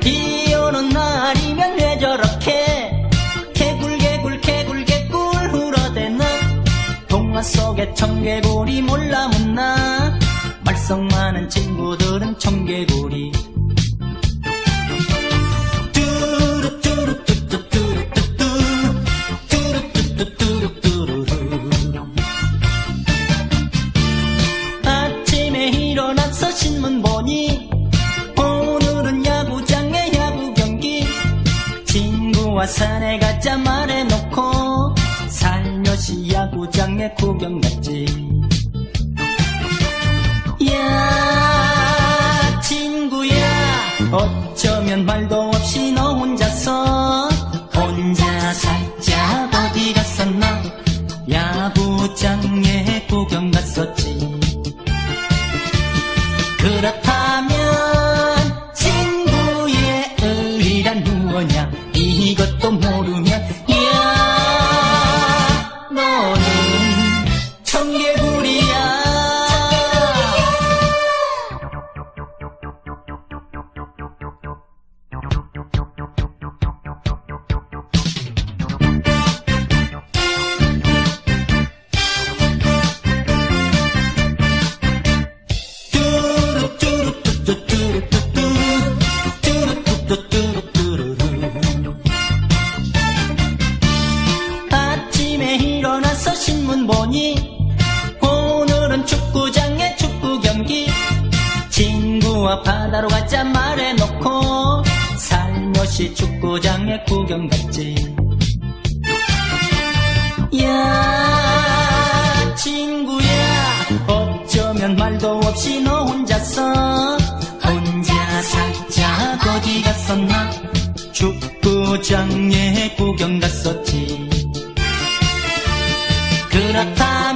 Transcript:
비 오는 날이면 왜 저렇 청개구리 몰라 못나? 말썽 많은 친구들은 청개구리. 아침에 일어나서 신문 보니 오늘은 야구장에 야구 경기. 친구와 산에 가자 말해놓고 살며시 야구장에 구경 갔지. 야 친구야. 어쩌면 말도 없이 너 혼자서 혼자 살짝 어디 갔었나? 야구장에 구경 갔었지 바다로 가자 말해놓고 살며시 축구장에 구경 갔지. 야 친구야 어쩌면 말도 없이 너 혼자서 혼자 살짝 어디 갔었나? 축구장에 구경 갔었지. 그렇다